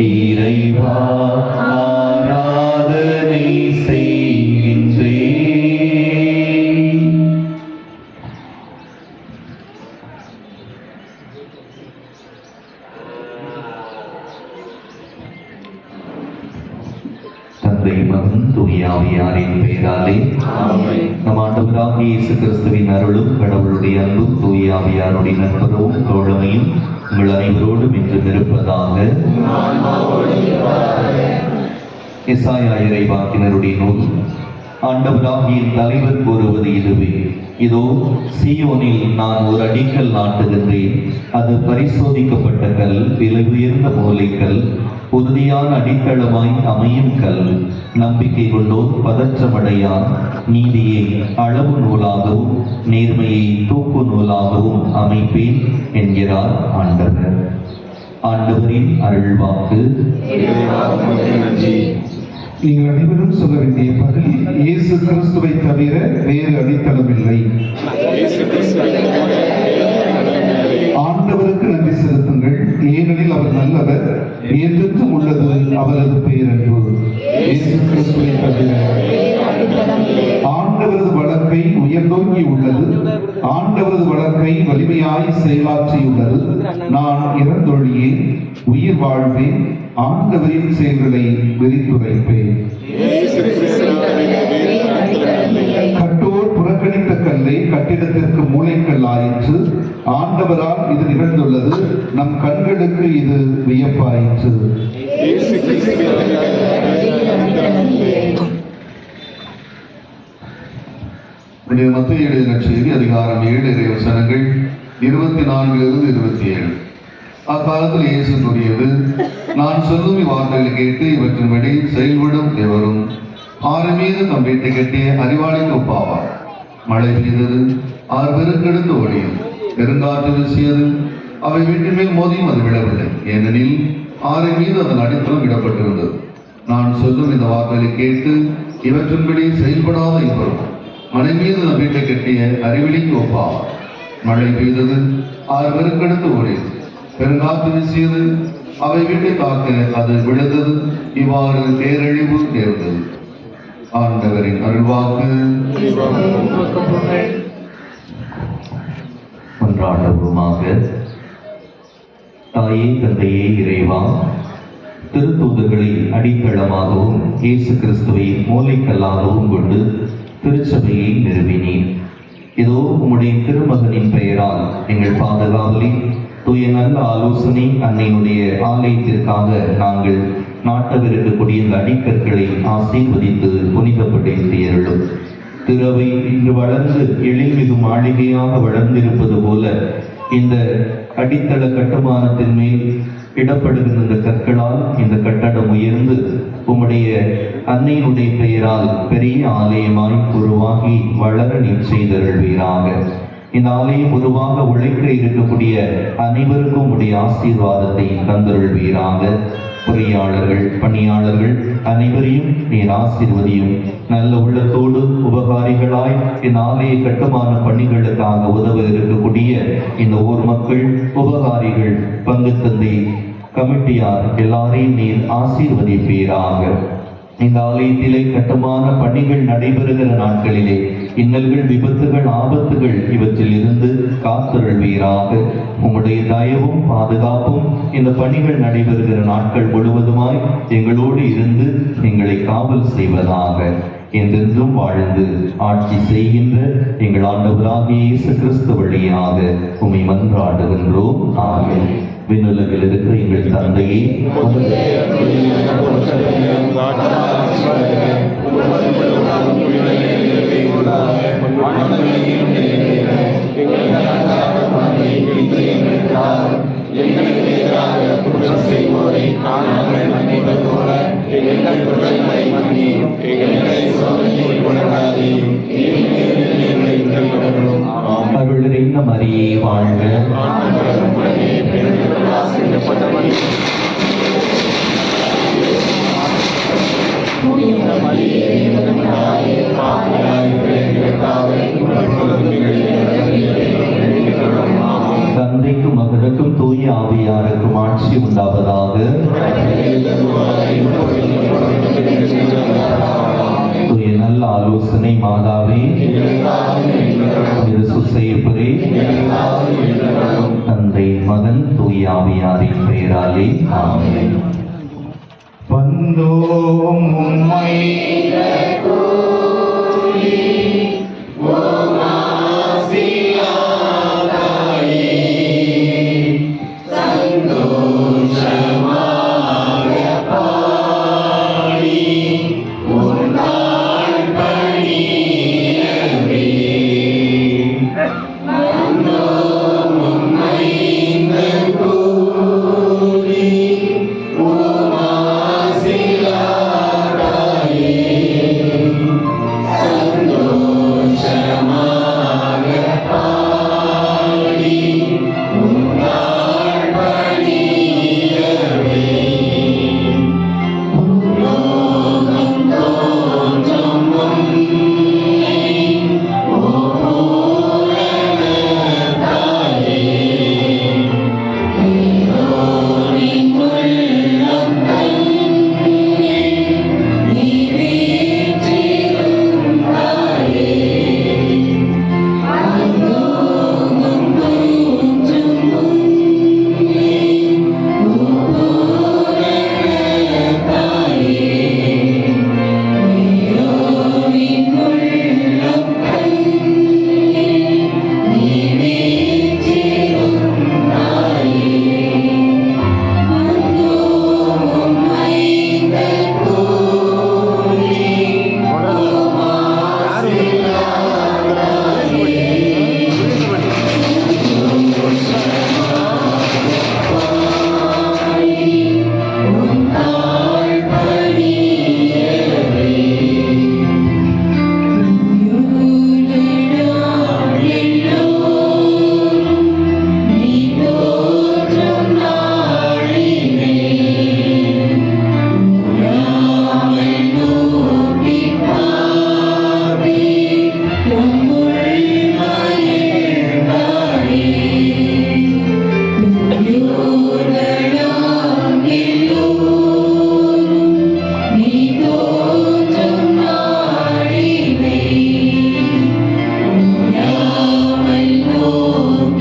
இறைவா. எசாயா இறைவாக்கினருடைய நூல் ஆண்டவராகிய தலைவர் கூறுவது இதுவே. இதோ சியோனில் நான் ஒரு அடிக்கல் நாட்டுகின்றேன். அது பரிசோதிக்கப்பட்ட கல் விலை உயர்ந்த மூலைக்கல் உறுதியான அடித்தளமாய் அமையும் கல். நம்பிக்கை கொண்டோர் பதற்றமடையார். நீதியை அளவு நூலாகவும் நேர்மையை தூக்கு நூலாகவும் அமைப்பேன் என்கிறார் ஆண்டவர். ஆண்டவரின் அருள்வாக்கு. நீங்கள் அனைவரும் சொல்ல வேண்டிய பதில் இயேசு கிறிஸ்துவை தவிர வேறு அடித்தளமில்லை ஆண்டவருக்கு நன்றி செலுத்துங்கள். ஏனெனில் அவர் நல்லவர் என்றென்றும் உள்ளது அவரது பேரன்பு. இயேசு கிறிஸ்துவை தவிர ஆண்டவரது வழக்கை உயர்நோக்கி உள்ளது. ஆண்டவரது வழக்கை வலிமையாய் செயலாற்றியுள்ளது. நான் இறந்தொழியே உயிர் வாழ்வேன். ஆண்டவரின் செயல்களை விரித்துரைப்பேன் கட்டோர் புறக்கணித்த கல்லை கட்டிடத்திற்கு மூளைக்கல் ஆயிற்று ஆண்டவரால் இது நிகழ்ந்துள்ளது. நம் கண்களுக்கு இது வியப்பாயிற்று மத்திய எழுதின செய்தி அதிகாரம் ஏழு இறை வசனங்கள் இருபத்தி நான்கிலிருந்து இருபத்தி ஏழு. அக்காலத்தில் இயேசு கூறியது நான் சொல்லும் இவ்வார்த்தைகளை கேட்டு இவற்றின்படி செயல்படும் எவரும் ஆறு மீது தம் வீட்டை கட்டிய அறிவாளிக்கு ஒப்பாவார். மழை பெய்தது ஆறு பெருக்கெடுத்து ஓடியும். பெருங்காற்று வீசியது அவை வீட்டின் மேல் மோதியும் அது விடவில்லை ஏனெனில் ஆறு மீது அதன் அடித்தளம் விடப்பட்டிருந்தது நான் சொல்லும் இந்த வார்த்தைகளை கேட்டு இவற்றின்படி செயல்படாத இவரும் மலை மீது நம் வீட்டை கட்டிய அறிவிலிக்கு ஒப்பாவார். மழை பெய்தது ஆறு பெருக்கெடுத்து ஓடியது பெருங்காற்று வீசியது அவை வீட்டை காக்க அது விழுந்தது. இவ்வாறு பேரழிவு நேர்ந்தது. ஆண்டவரின் அருள்வாக்கு. கொண்டாடுவோமாக தாயே தந்தையே இறைவா திருத்தூதர்களை அடித்தளமாகவும் இயேசு கிறிஸ்துவை மூளைக்கல்லாகவும் கொண்டு திருச்சபையை நிறுவினேன் இதோ உம்முடைய திருமகனின் பெயரால் எங்கள் பாதுகாவலின் தூய நல்ல ஆலோசனை அன்னையுடைய ஆலயத்திற்காக நாங்கள் நாட்டவிருக்கக்கூடிய இந்த அடிக்கற்களை ஆசீர்வதித்து புனிதப்படுத்தியருளும் திறவை இன்று வளர்ந்து எழில்மிகு மாளிகையாக வளர்ந்திருப்பது போல இந்த அடித்தள கட்டுமானத்தின் மேல் இடப்படுகின்ற இந்த கற்களால் இந்த கட்டடம் உயர்ந்து உம்முடைய அன்னையினுடைய பெயரால் பெரிய ஆலயமாய் உருவாகி வளர நீர் செய்தருள்வீராக. இந்த ஆலயம் உருவாக உழைக்க இருக்கக்கூடிய அனைவருக்கும் உடைய ஆசீர்வாதத்தை தந்தருள்வீராக. பொறியாளர்கள் பணியாளர்கள் அனைவரையும் நீர் ஆசீர்வதியும். நல்ல உள்ளத்தோடு உபகாரிகளாய் இந்த ஆலய கட்டுமான பணிகளுக்காக உதவ இருக்கக்கூடிய இந்த ஊர் மக்கள் உபகாரிகள் பங்கு தந்தை கமிட்டியார் எல்லாரையும் நீர் ஆசீர்வதிப்பீராக. இந்த ஆலயத்திலே கட்டுமான பணிகள் நடைபெறுகிற நாட்களிலே இன்னல்கள் விபத்துகள் ஆபத்துகள் இவற்றில் இருந்து காத்தருள்வீராக. உம்முடைய தயவும் பாதுகாப்பும் இந்த பணிகள் நடைபெறுகிற நாட்கள் முழுவதுமாய் எங்களோடு இருந்து எங்களை காவல் செய்வதாக என்றென்றும் வாழ்ந்து ஆட்சி செய்கின்ற எங்கள் ஆண்டவராகிய இயேசு கிறிஸ்து வழியாக உமை மன்றாடுகின்றோம். ஆகும் விண்ணுலகில் இருக்கிற எங்கள் தந்தையே எங்களுக்கு எதிராக குற்றம் செய்வோரை நாங்கள் மன்னிப்பது போல எங்கள் குற்றங்களை மன்னியும் எங்களை சோதனையில் உணராதையும் எங்களை உதவிவிடவும் அருளின் மரியே வாழ்க. மரியே மரியே பாவியாய் தந்தைக்கும் மகனுக்கும் தூய ஆவியாருக்கும் ஆட்சி உண்டாவதாக. தூய நல்ல ஆலோசனை மாதாவே. சுசையப்பரே தந்தை மகன் தூய ஆவியாரின் பெயராலே ஆமே வந்தோம் உண்மை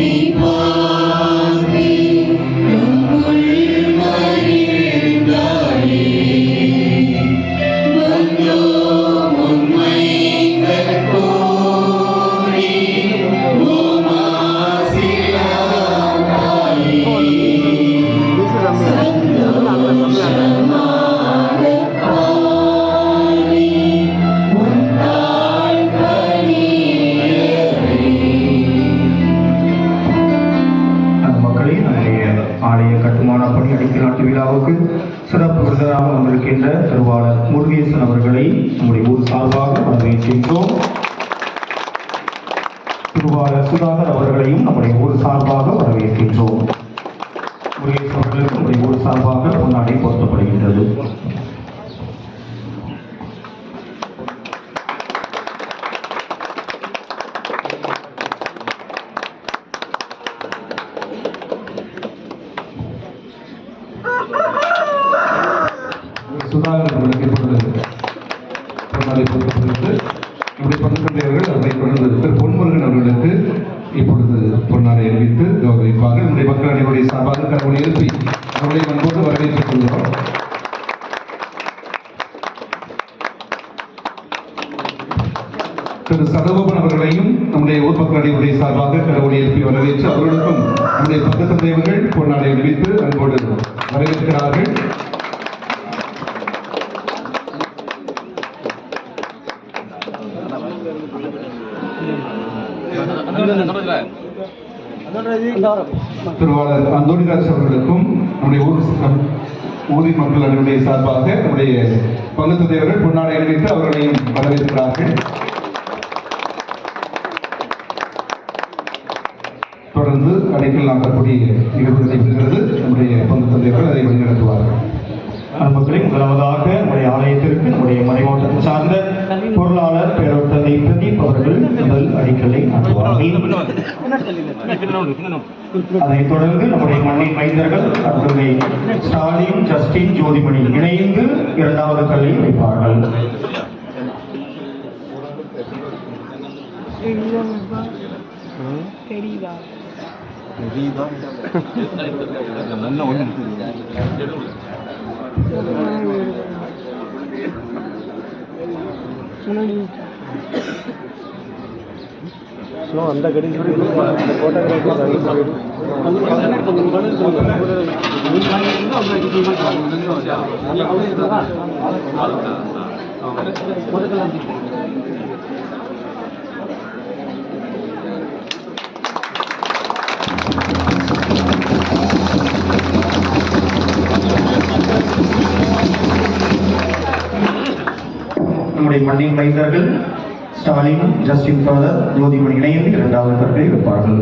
அந்த திருவாளர் சுதாகர் அவர்களையும் நம்முடைய ஊர் சார்பாக வரவேற்கின்றோம். முருகேசன் நம்முடைய ஊர் சார்பாக பொன்னாடை பொருத்தப்படுகின்றது. திரு சதகோபன் அவர்களையும் நம்முடைய ஊர் மக்கள் அனைவருடைய சார்பாக கடவுளை எழுப்பி வரவேற்று அவர்களுக்கும் நம்முடைய பக்கத்தந்தையவர்கள் பொன்னாடை அறிவித்து அன்போடு வரவேற்கிறார்கள். திருவாளர் அந்தோணிராஜ் அவர்களுக்கும் நம்முடைய ஊர் ஊரின் மக்கள் அனைவருடைய சார்பாக நம்முடைய பங்குத்து தேவர்கள் பொன்னாடை அணிவித்து அவர்களையும் வரவேற்கிறார்கள். அடைக்கல் நாட்டக்கூடிய நிகழ்வு நடைபெறுகிறது நம்முடைய பங்கு தந்தையர்கள் அதை வழிநடத்துவார்கள் மக்களே முதலாவதாக நம்முடைய ஆலயத்திற்கு நம்முடைய மறைமாவட்டத்தை சார்ந்த பொருளாளர் பேரொட்டத்தை பிரதீப் அவர்கள் முதல் அடிக்கலை அதைத் தொடர்ந்து நம்முடைய மண்ணின் மைந்தர்கள் அத்துறை ஸ்டாலின் ஜஸ்டின் ஜோதிமணி இணைந்து இரண்டாவது கல்லை வைப்பார்கள். தெரியுதா? முன்னாடி அந்த கடி அந்த போட்டோகிராஃபி நம்முடைய மண்ணின் மைந்தர்கள் ஸ்டாலின் ஜஸ்டின் ஃபாதர் ஜோதிமணி இணைந்து இரண்டாவது கற்களை வைப்பார்கள்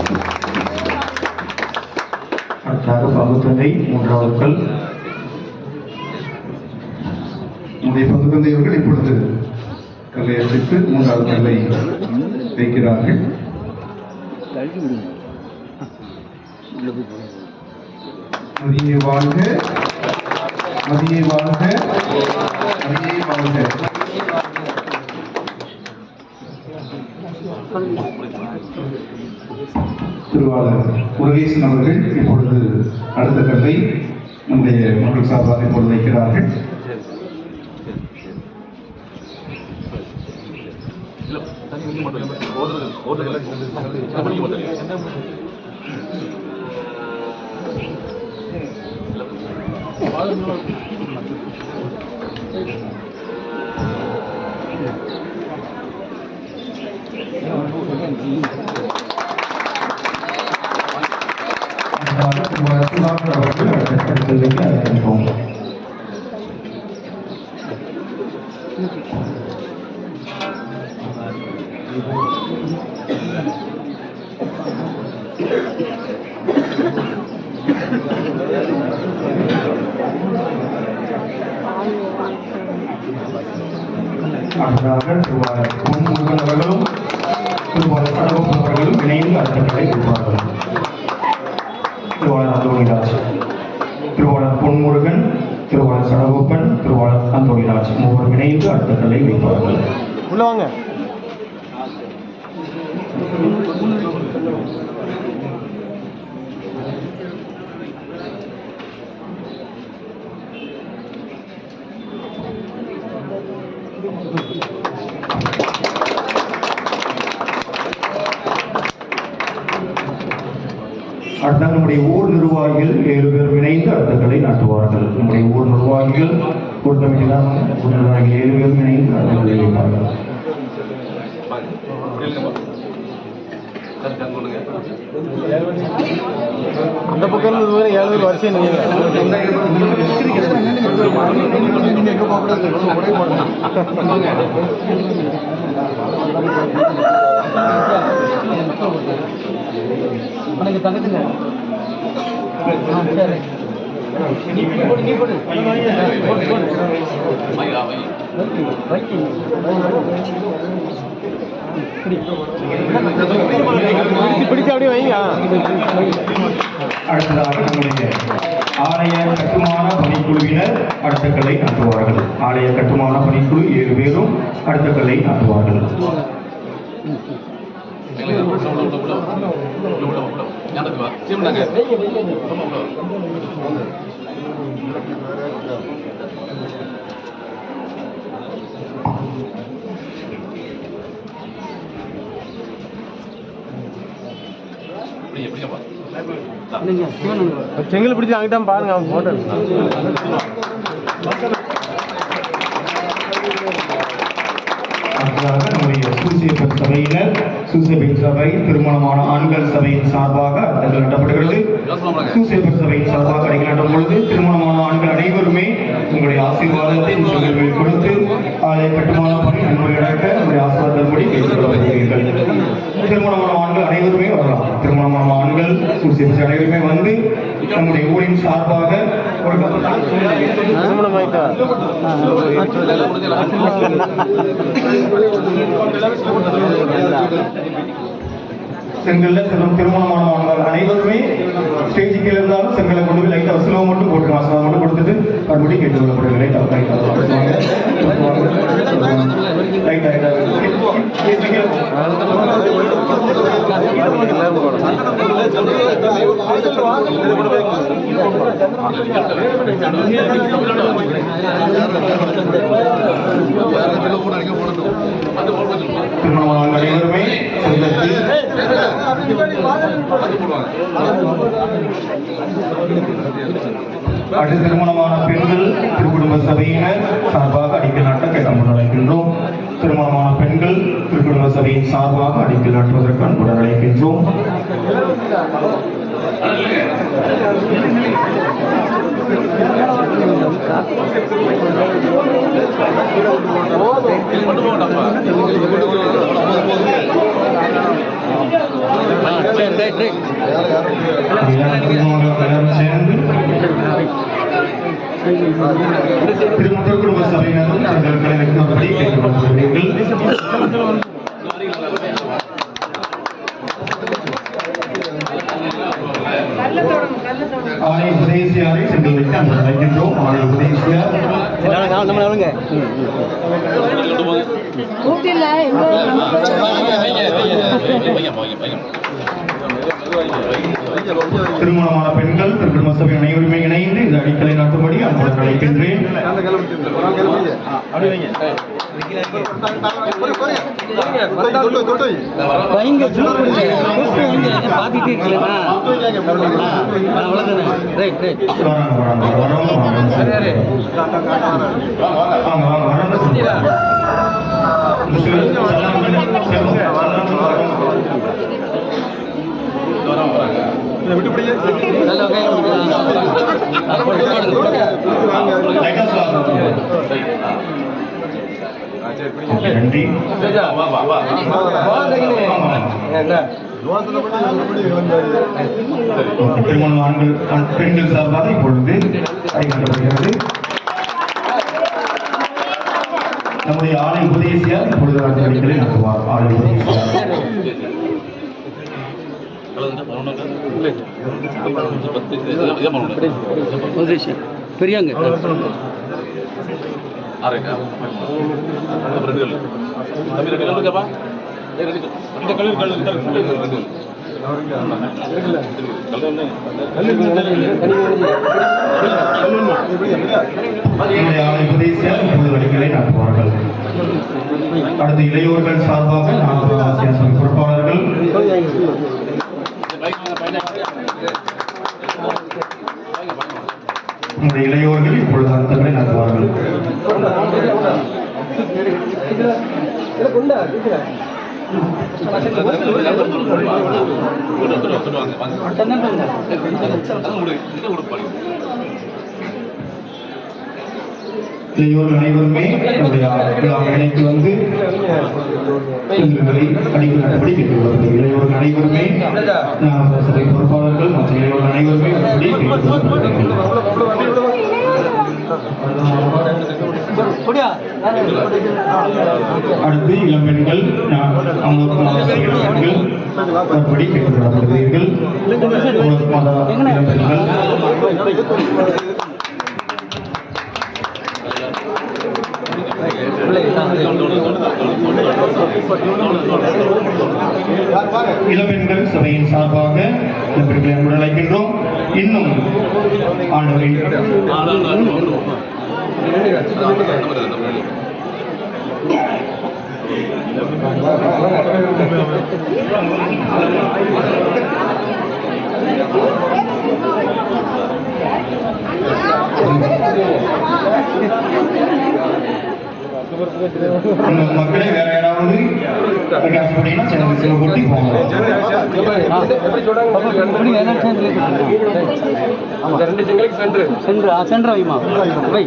அடுத்ததாக பகுத்தந்தை மூன்றாவது கல் நம்முடைய பங்கு அவர்கள் இப்பொழுது கல்லை அசைத்து மூன்றாவது கல்லை வைக்கிறார்கள். மதியை வாழ்க மதியை வாழ்க மதியை வாழ்க. திருவாளர் முருகேசன் அவர்கள் இப்பொழுது அடுத்த நம்முடைய மக்கள் சார்பாக இப்போது வைக்கிறார்கள் Thank you. அடுத்த கற்களுக்கு அழைப்போம் அடுத்ததாக திருவாளர் பொன் முருகன் அவர்களும் திருவாளர் சடகோபன் அவர்களும் இணைந்து அடுத்த கலை கொடுப்பார்கள் திருவாளர் அந்தோணிராஜ் திருவாளர் பொன்முருகன் திருவாளர் சடகோப்பன் திருவாளர் அந்தோணிராஜ் மூவர் இணைந்து அடுத்த கலை வைப்பார்கள் உள்ள வாங்க. அடுத்த நம்முடைய ஊர் நிர்வாகிகள் ஏழு பேர் இணைந்து அடுத்தங்களை நாட்டுவார்கள். நம்முடைய ஊர் நிர்வாகிகள் ஊர் நிர்வாகிகள் ஏழு பேர் இணைந்து அடுத்த கலை வைப்பார்கள் அந்த பக்கம் ஏழு பேர் வரிசை நீங்க தங்கத்துங்க சரி. பிடிச்சு அப்படியே வைங்க அடுத்ததாக நம்முடைய ஆலய கட்டுமான பணிக்குழுவினர் அடுத்த கலை நாட்டுவார்கள் ஆலய கட்டுமான பணிக்குழு ஏழு பேரும் அடுத்த கலை நாட்டுவார்கள் ஞாபகம் சீம் நகர் செங்கல் பிடிச்சி அங்கிட்ட பாருங்க அவன் நம்முடைய சூசியப்பர் சபையினர் சூசியப்பர் சபை திருமணமான ஆண்கள் சபையின் சார்பாக அடங்கல் நடப்படுகிறது சூசியப்பர் சபையின் சார்பாக அடங்கல் நடும் பொழுது திருமணமான ஆண்கள் அனைவருமே உங்களுடைய ஆசீர்வாதத்தை நிகழ்வில் கொடுத்து ஆலய கட்டுமான பணி நன்மை நடக்க உங்களுடைய ஆசீர்வாதப்படி கேட்டுக்கொள்ளப்படுகிறீர்கள் திருமணமான ஆண்கள் அனைவருமே வரலாம். திருமணமான ஆண்கள் சூசியப்பர் அனைவருமே வந்து நம்முடைய ஊரின் சார்பாக ஒரு செங்கல்ல செல்லும் திருமணமான மாணவர்கள் அனைவருமே ஸ்டேஜுக்கு கீழே இருந்தாலும் செங்கலை கொண்டு போய் லைட்டாக ஸ்லோ மட்டும் போட்டு வசூலாக மட்டும் கொடுத்துட்டு மறுபடியும் கேட்டு கொள்ளப்படுகிறது லைட்டாக லைட்டாக திருமணமான அனைவருமே செங்கத்தில் அடுத்து திருமணமான பெண்கள் திருக்குடும்ப சபையினர் சார்பாக அடிக்கல் நாட்ட கேட்டமுடன் அழைக்கின்றோம் திருமணமான பெண்கள் திருக்குடும்ப சபையின் சார்பாக அடிக்கல் நாட்டுவதற்கு அன்புடன் அழைக்கின்றோம் எல்லாரும் திருமணம் எல்லாரும் சேர்ந்து திரு- திருக்குடும்ப சபையினரும் தங்கள் வைக்கும்படி ஆலை உதயசியாரை சென்று வைத்து அங்கு அழைக்கின்றோம் ஆலை உதயசியார் கூட்டில எங்க திருமணமான பெண்கள் திருமண சபை அனைவருமே இணைந்து இந்த அடிக்கலை நாட்டும்படி அன்புடன் அழைக்கின்றேன். வைங்க வராங்க நன்றி. திருமணம் ஆண்கள் பெண்கள் சார்பாக இப்பொழுது அழைக்கப்படுகிறது. நம்முடைய ஆலை உபதேசியார் இப்பொழுது நடத்துவார் ஆலை உபதேசியார் பொசிஷன் பெரியாங்க. அடுத்து இளையோர்கள் சார்பாக பொறுப்பாளர்கள் நம்முடைய இளையோர்கள் இப்பொழுது அர்த்தங்களை நடத்துவார்கள் இளையோர்கள் அனைவருமே நம்முடைய விழா வந்து பெண்களை அடிக்கல் நடப்படி இளையோர்கள் அனைவருமே சபை பொறுப்பாளர்கள் மற்றும் இளையோர்கள் அனைவருமே அப்படி அடுத்து இளம்பெண்கள் நான் மறுபடி கேட்டுக்கொள்ளப்படுகிறீர்கள் இளம்பெண்கள் இளவெண்கள் சபையின் சார்பாக இளம்பெண்களை அன்புடன் அழைக்கின்றோம். இன்னும் ஆண்டவரின் உங்கள் மக்களை வேற யாராவது கொட்டி சென்று சென்று வைமா வை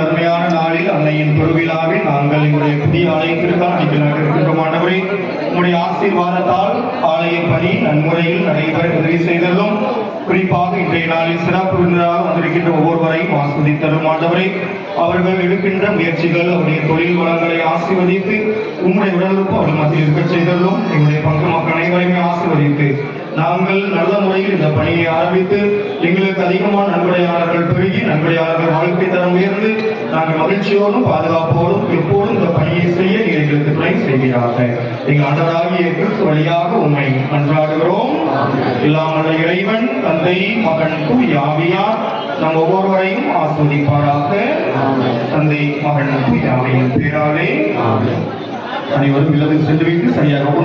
அருமையான நாளில் அன்னையின் பெருவிழாவில் நாங்கள் எங்களுடைய புதிய ஆலயத்திற்கு அடிக்கலாக இருக்கின்ற ஆண்டவரே. உங்களுடைய ஆசீர்வாதத்தை பணி நன்முறையில் நடைபெற உதவி செய்ததும் குறிப்பாக இன்றைய நாளில் சிறப்பு விருந்தினராக வந்திருக்கின்ற ஒவ்வொருவரையும் ஆஸ்வதித்தரும் ஆண்டவரே அவர்கள் எடுக்கின்ற முயற்சிகள் அவருடைய தொழில் வளங்களை ஆசீர்வதித்து உங்களுடைய உடலுக்கு அவர்கள் மத்தியில் இருக்க செய்ததும் எங்களுடைய பங்கு மக்கள் அனைவரையுமே ஆசீர்வதித்து நாங்கள் நல்ல முறையில் இந்த பணியை ஆரம்பித்து எங்களுக்கு அதிகமான நன்கொடையாளர்கள் பெருகி நன்கொடையாளர்கள் வாழ்க்கை தரம் உயர்ந்து நாங்கள் மகிழ்ச்சியோடும் பாதுகாப்போடும் எப்போதும் இந்த பணியை செய்ய நீங்கள் எங்களுக்கு துணை செய்வீராக. எங்கள் ஆண்டவராகிய கிறிஸ்து வழியாக உண்மை அன்றாடுகிறோம் இல்லாமல் இறைவன் தந்தை மகன் தூய் ஆவியார் நம் ஒவ்வொருவரையும் ஆஸ்வதிப்பாராக. தந்தை மகன் தூய் ஆவியின் பேராலே. அனைவரும் இல்லத்தில் சென்று வைத்து சரியாக